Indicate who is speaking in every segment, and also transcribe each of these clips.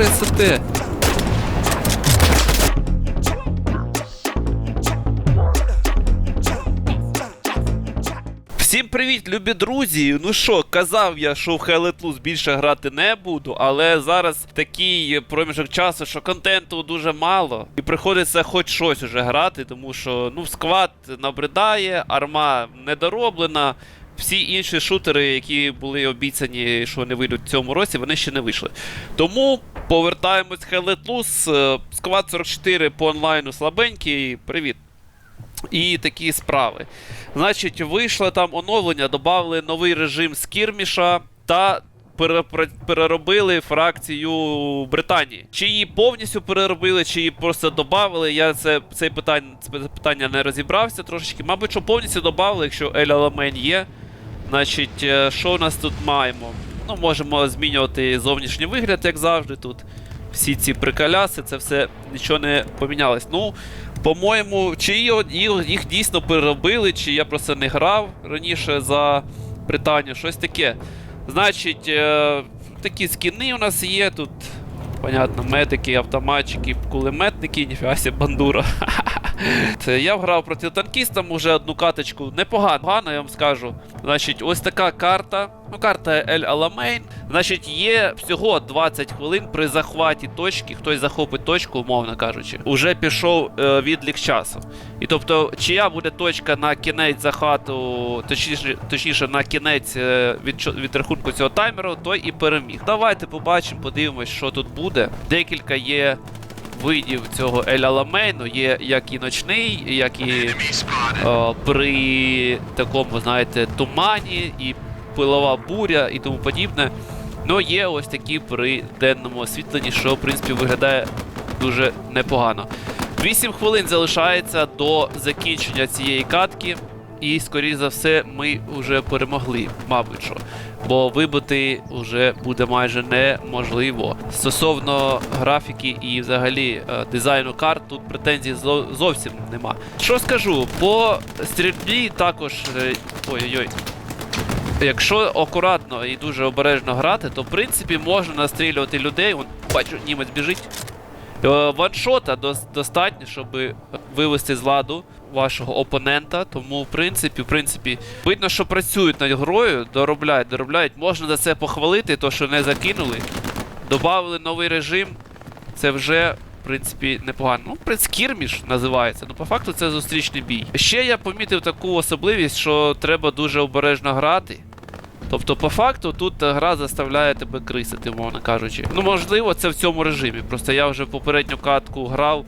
Speaker 1: пересете. Всім привіт, любі друзі! Ну що, казав я, що в Hell більше грати не буду, але зараз такий проміжок часу, що контенту дуже мало, і приходиться хоч щось уже грати, тому що ну сквад набридає, арма недороблена. Всі інші шутери, які були обіцяні, що вони вийдуть в цьому році, вони ще не вийшли. Тому повертаємось в Hell Е, Сквад 44 по онлайну слабенький. Привіт. І такі справи. Значить, вийшло там оновлення, додали новий режим скірміша та переробили фракцію Британії. Чи її повністю переробили, чи її просто додали. Я це, це, питання, це питання не розібрався трошечки. Мабуть, що повністю додали, якщо Ель Аламейн є. Значить, е, що у нас тут маємо? Ну, можемо змінювати зовнішній вигляд, як завжди. Тут всі ці приколяси, це все нічого не помінялось. Ну, по-моєму, чи їх, дійсно переробили, чи я просто не грав раніше за Британію, щось таке. Значить, е, такі скіни у нас є тут. Понятно, медики, автоматчики, кулеметники, ніфіга сі бандура. Це я грав проти танкіста уже одну каточку. Непогано, погано, я вам скажу. Значить, ось така карта. Ну, карта Ель Аламейн. Значить, є всього 20 хвилин при захваті точки. Хтось захопить точку, умовно кажучи. Уже пішов е, відлік часу. І тобто, чия буде точка на кінець захвату, точніше, точніше на кінець е, від, від рахунку цього таймеру, той і переміг. Давайте побачимо, подивимось, що тут буде. Декілька є видів цього Ель Аламейну є як і ночний, як і е, при такому, знаєте, тумані, і пилова буря і тому подібне. Ну, є ось такі при денному освітленні, що в принципі виглядає дуже непогано. 8 хвилин залишається до закінчення цієї катки, і, скоріш за все, ми вже перемогли, мабуть що. Бо вибити вже буде майже неможливо. Стосовно графіки і взагалі е, дизайну карт, тут претензій зовсім нема. Що скажу, по стрільбі також. е, Ой-ой-ой. Якщо акуратно і дуже обережно грати, то в принципі можна настрілювати людей. Вон, бачу, німець біжить. Е, Ваншота достатньо, щоб вивести з ладу вашого опонента. Тому, в принципі, в принципі, видно, що працюють над грою, доробляють, доробляють. Можна за це похвалити, то що не закинули. Добавили новий режим. Це вже, в принципі, непогано. Ну, прецкірміш називається. Ну, по факту це зустрічний бій. Ще я помітив таку особливість, що треба дуже обережно грати. Тобто, по факту, тут е, гра заставляє тебе крисити, мовно кажучи. Ну, можливо, це в цьому режимі. Просто я вже попередню катку грав,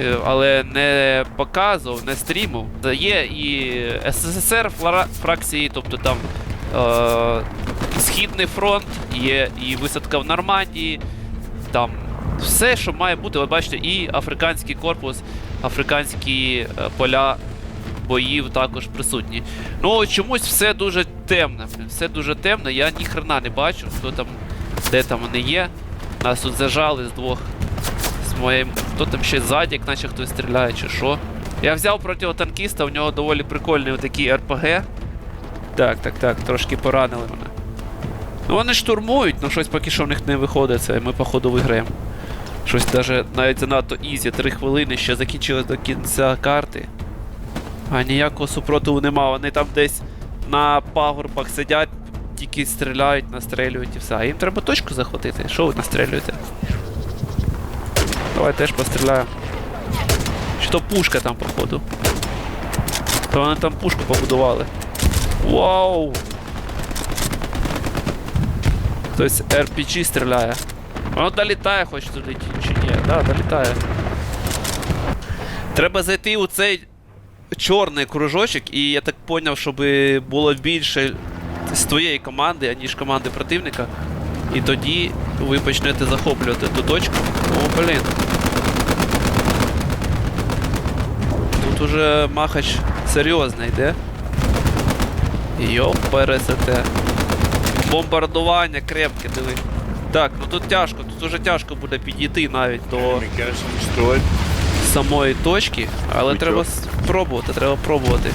Speaker 1: е, але не показував, не стрімив. Є і СССР фракції, тобто там е- Східний фронт, є і висадка в Нормандії, там все, що має бути, ви бачите, і африканський корпус, африканські е, поля боїв також присутні. Ну, чомусь все дуже темне. Все дуже темно, я ні хрена не бачу, хто там, де там вони є. Нас тут зажали з двох. З моїм. Хто там ще ззаді, як наче хтось стріляє, чи що. Я взяв противотанкіста, у нього доволі прикольний такий РПГ. Так, так, так, трошки поранили мене. Ну вони штурмують, ну щось поки що в них не виходить, це ми походу виграємо. Щось даже навіть занадто ізі, три хвилини ще закінчилось до кінця карти. А ніякого супротиву нема. Вони там десь на пагорбах сидять, тільки стріляють, настрелюють і все. А їм треба точку захватити. Що ви настрелюєте? Давай теж постріляємо. Чи то пушка там, походу. То вони там пушку побудували. Вау! Хтось RPG стріляє. Воно долітає хоч туди чи ні. Да, долітає. Треба зайти у цей чорний кружочок, і я так поняв, щоб було більше з твоєї команди, аніж команди противника. І тоді ви почнете захоплювати ту точку. О, блін. Тут уже махач серйозно йде. Йоп, пересете. Бомбардування крепке, диви. Так, ну тут тяжко, тут уже тяжко буде підійти навіть до. Самої точки, але
Speaker 2: Ой,
Speaker 1: треба спробувати, треба пробувати.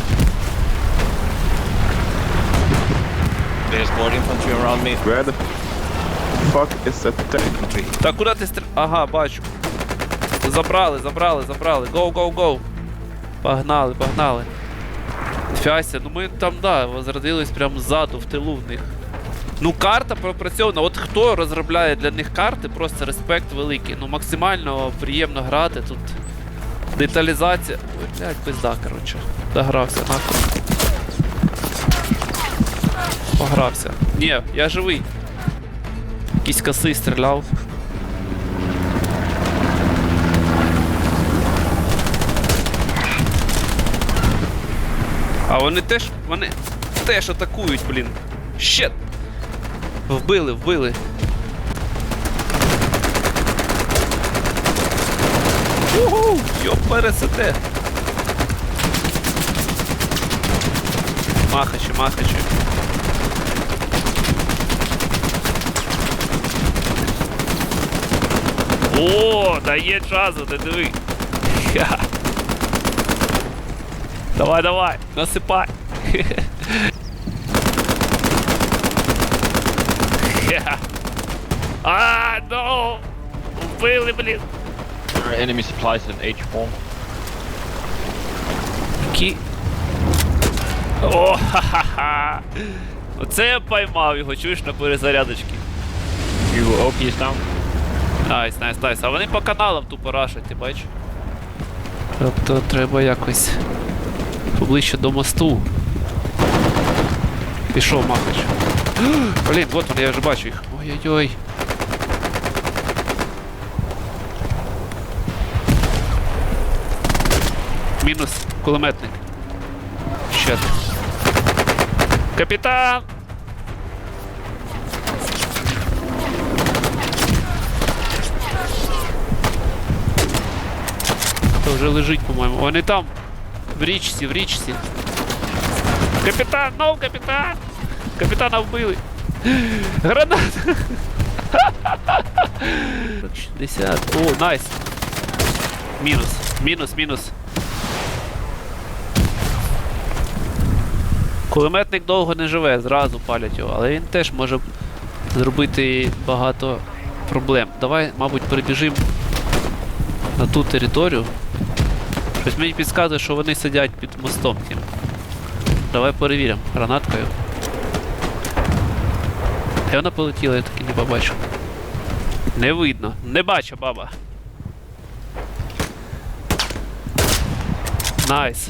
Speaker 3: There's more infantry around me.
Speaker 2: Red. fuck is that tank?
Speaker 1: Та куди ти стрі... Ага, бачу. Забрали, забрали, забрали. Гоу, гоу, гоу. Погнали, погнали. Фяся, ну ми там, да, возродились прямо ззаду, в тилу в них. Ну, карта пропрацьована. От хто розробляє для них карти, просто респект великий. Ну, максимально приємно грати тут. Деталізація. Ой, блядь, пизда, коротше. Догрався, нахуй. Погрався. Ні, я живий. Якийсь косий стріляв. А вони теж. Вони теж атакують, блін. Щет! Вбили, вбили. Угу! Йоп, пересете. Махачі, махачі. О, дає часу, ти диви. Ха. Давай, давай, насипай. А, ну! Вбили, блін.
Speaker 3: There are enemy supplies in H4.
Speaker 1: Які? О, ха-ха-ха. Оце я поймав його, чуєш на перезарядочці.
Speaker 3: You OP is down.
Speaker 1: Найс, найс, найс. А вони по каналам тупо рашать, ти бачиш? Тобто треба якось поближче до мосту. Пішов махач. Блін, от вони, я вже бачу їх. Ой-ой-ой. Мінус кулеметник. Ще один. Капітан! Та вже лежить, по-моєму. Вони там. В річці, в річці. Капітан, ну, капітан! Капітана вбили. Гранат! 60. О, найс. Мінус. Мінус, мінус. Кулеметник довго не живе, зразу палять його, але він теж може зробити багато проблем. Давай, мабуть, перебіжимо на ту територію. Щось мені підказує, що вони сидять під мостом тим. Давай перевіримо гранаткою. Де вона полетіла, я таки не побачив. Не видно. Не бачу, баба. Найс.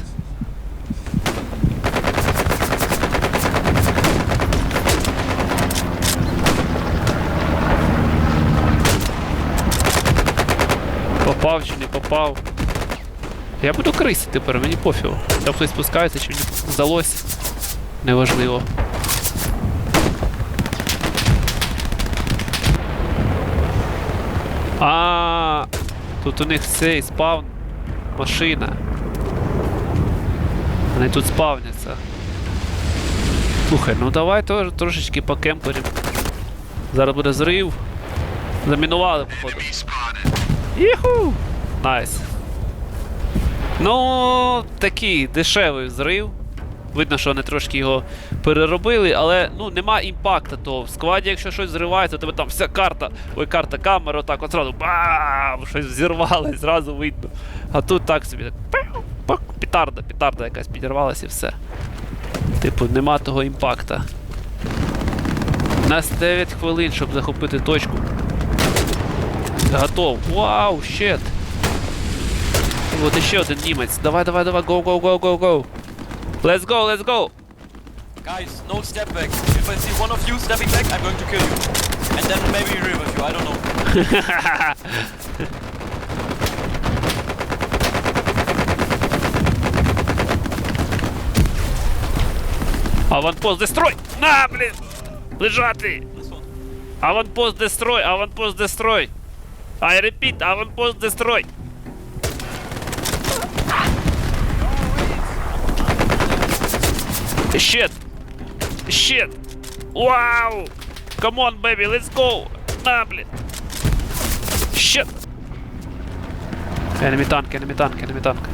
Speaker 1: Попав чи не попав. Я буду крисити тепер, мені пофігу. Там хтось спускається чи мені здалось. Неважливо. А, тут у них цей спавн машина. Вони тут спавняться. Слухай, ну давай теж трошечки покемперім. Зараз буде зрив. Замінували, походу. Іху! Найс. Ну, такий дешевий взрив. Видно, що вони трошки його переробили, але ну нема імпакта того. В складі, якщо щось зривається, у тебе там вся карта, ой, карта камера, так от зразу бам! Щось взірвалось, зразу видно. А тут так собі так. пак, Петарда, петарда якась підірвалася і все. Типу, нема того імпакта. У нас 9 хвилин, щоб захопити точку. Готов. Вау, щет. Вот ще один німець. Давай, давай, давай, go, go, go, go, go. Let's go, let's go.
Speaker 4: Guys, no step back. If I see one of you stepping back, I'm going to kill you. And then maybe revive you, I don't know.
Speaker 1: Аванпост дестрой! На, блін! Лежати! Аванпост дестрой, аванпост дестрой! I repeat, аванпост дестрой! Shit! Shit! Вау! Come on, baby, let's go! На, блін! Shit! Enemy танк, enemy танк, enemy танк.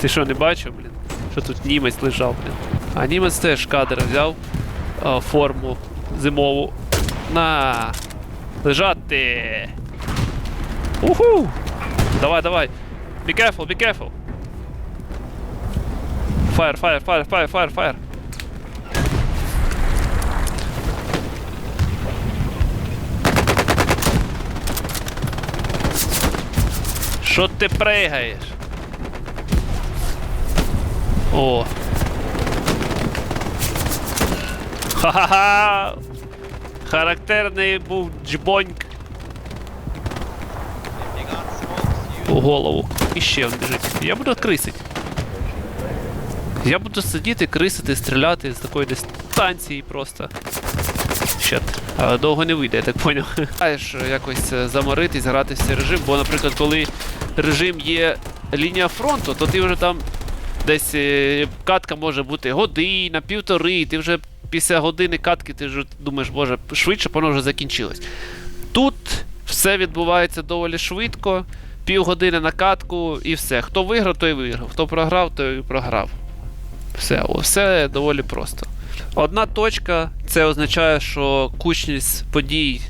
Speaker 1: Ти що, не бачив, блін? що тут німець лежав, блін. А німець теж кадр взяв а, форму зимову. На. Лежати. Уху! Давай, давай. Be careful, be careful. Fire, fire, fire, fire, fire, fire. Що ти пригаєш? О. Ха-ха-ха! Характерний був джбоньк. У голову. І ще він біжить. Я буду крисить. Я буду сидіти, крисити, стріляти з такої дистанції просто. Щет. А, довго не вийде, я так поняв. Маєш якось е, заморитись, грати в цей режим, бо, наприклад, коли режим є лінія фронту, то ти вже там десь е, катка може бути година, півтори, ти вже після години катки ти вже думаєш, боже, швидше воно вже закінчилось. Тут все відбувається доволі швидко, півгодини на катку і все. Хто виграв, той виграв. Хто програв, той програв. Все, все доволі просто. Одна точка це означає, що кучність подій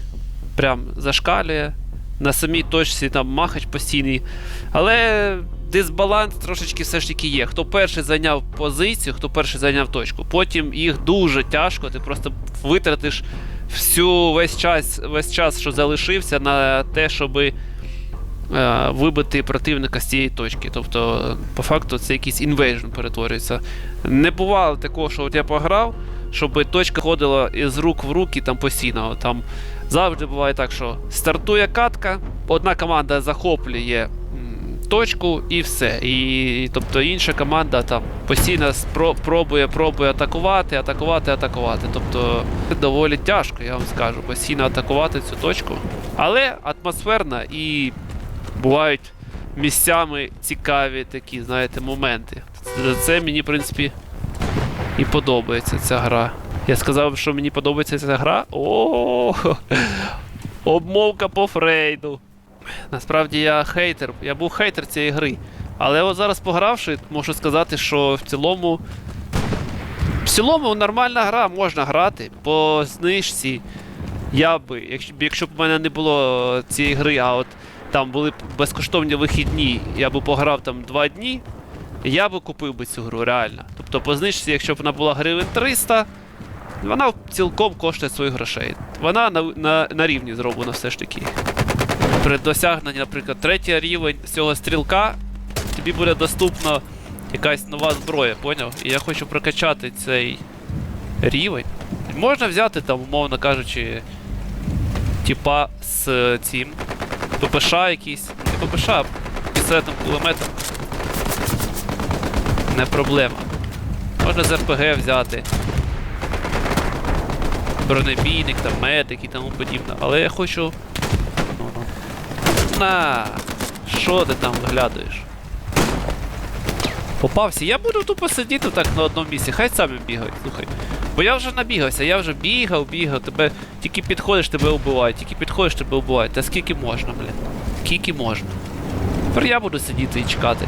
Speaker 1: прям зашкалює. На самій точці там махач постійний. Але дисбаланс трошечки все ж таки є. Хто перший зайняв позицію, хто перший зайняв точку. Потім їх дуже тяжко, ти просто витратиш всю весь час, весь час, що залишився, на те, щоби е, вибити противника з цієї точки. Тобто, по факту, це якийсь інвейжн перетворюється. Не бувало такого, що от я пограв, щоб точка ходила із рук в руки там постійно. Там завжди буває так, що стартує катка, одна команда захоплює точку і все. І тобто інша команда там постійно спро- пробує, пробує атакувати, атакувати, атакувати. Тобто доволі тяжко, я вам скажу, постійно атакувати цю точку. Але атмосферна і бувають місцями цікаві такі, знаєте, моменти. Це мені, в принципі, і подобається ця гра. Я сказав, що мені подобається ця гра. О, обмовка по Фрейду. Насправді я хейтер, я був хейтер цієї гри. Але от зараз погравши, можу сказати, що в цілому. В цілому нормальна гра, можна грати. По знижці. Я би, якщо, якщо б в мене не було цієї гри, а от там були б безкоштовні вихідні, я би пограв там два дні, я би купив би цю гру, реально. Тобто по знижці, якщо б вона була гривень 300, вона цілком коштує своїх грошей. Вона на, на, на рівні зроблена все ж таки. При досягненні, наприклад, третій рівень цього стрілка, тобі буде доступна якась нова зброя, поняв? І я хочу прокачати цей рівень. Можна взяти там, умовно кажучи, типа з цим. ППШ якийсь. Не ППШ, а пістолетом кулеметом. Не проблема. Можна з РПГ взяти. Бронебійник, там, медик і тому подібне. Але я хочу. На! Що ти там виглядаєш? Попався. Я буду тупо сидіти так на одному місці, хай самі бігають, слухай. Бо я вже набігався, я вже бігав, бігав, тебе тільки підходиш, тебе вбивають, тільки підходиш, тебе вбивають. Та скільки можна, блін? Скільки можна? Тепер я буду сидіти і чекати.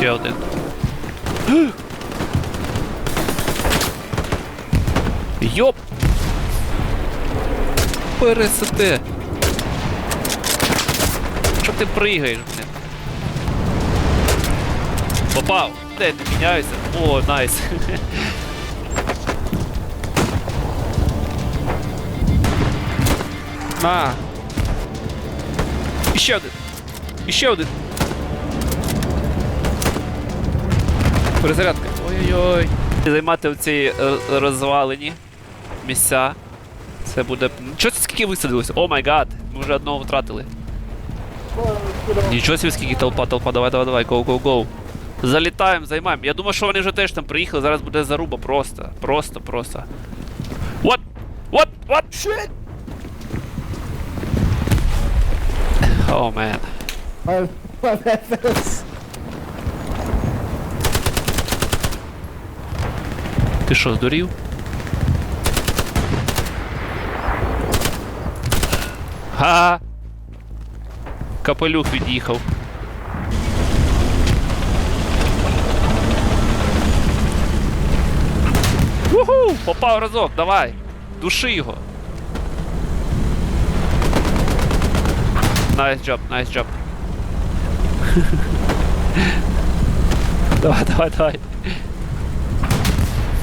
Speaker 1: Ще один. Йоп! Пересете! Що ти пригаєш, блін? Попав! Де ти міняюся? О, найс. На! І ще один! І ще один! Перезарядка. Ой-ой-ой. Займати в цій е, розвалені місця. Це буде. Чого це скільки висадилося? О май гад! Ми вже одного втратили. Нічого собі скільки толпа, толпа, давай, давай, давай, гоу, гоу, гоу. Залітаємо, займаємо. Я думаю, що вони вже теж там приїхали, зараз буде заруба просто. Просто, просто. What? What? What? Shit! Oh man.
Speaker 5: Oh, my bad,
Speaker 1: Ти що, здурів? Ха! Капелюх від'їхав. Уху! Попав разок, давай! Души його! Nice job, nice job. давай, давай, давай.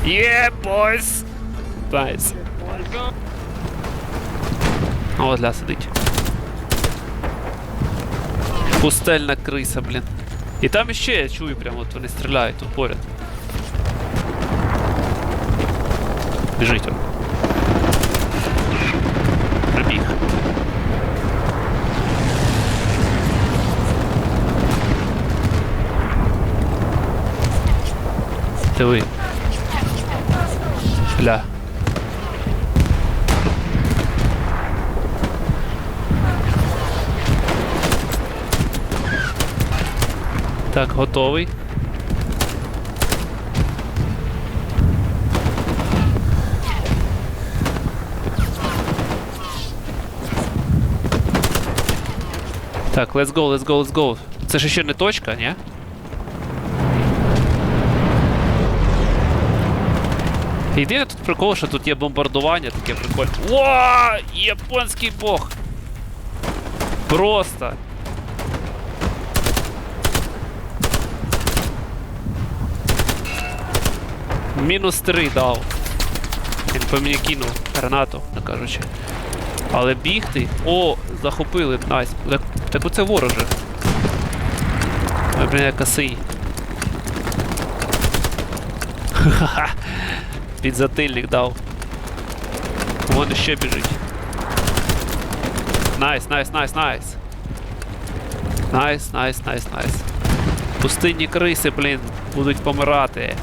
Speaker 1: Yeah, boys! Nice. О, ля сидить. Пустельна криса, блін. І там іще я чую, прямо от вони стріляють тут поряд. Біжить. Прибіг. Диви. Бля. Так, готовий. Так, let's go, let's go, let's go. Це ж ще не точка, ні? Єдине тут прикол, що тут є бомбардування, таке прикольне. О, японський бог! Просто. Мінус 3 дав. Він по мені кинув гранату, не кажучи. Але бігти. О, захопили, найс. Так, так оце вороже. Ой, блін, я косий. Ха-ха. Підзатильник дав. Вон ще біжить. Найс, найс, найс, найс. Найс, найс, найс, найс. Пустинні криси, блін, будуть помирати.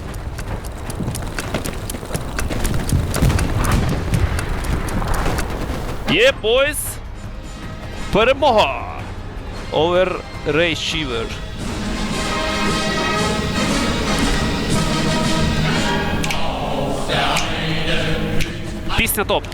Speaker 1: Є, бойс! Перемога! Over Ray Shiver. Пісня топ.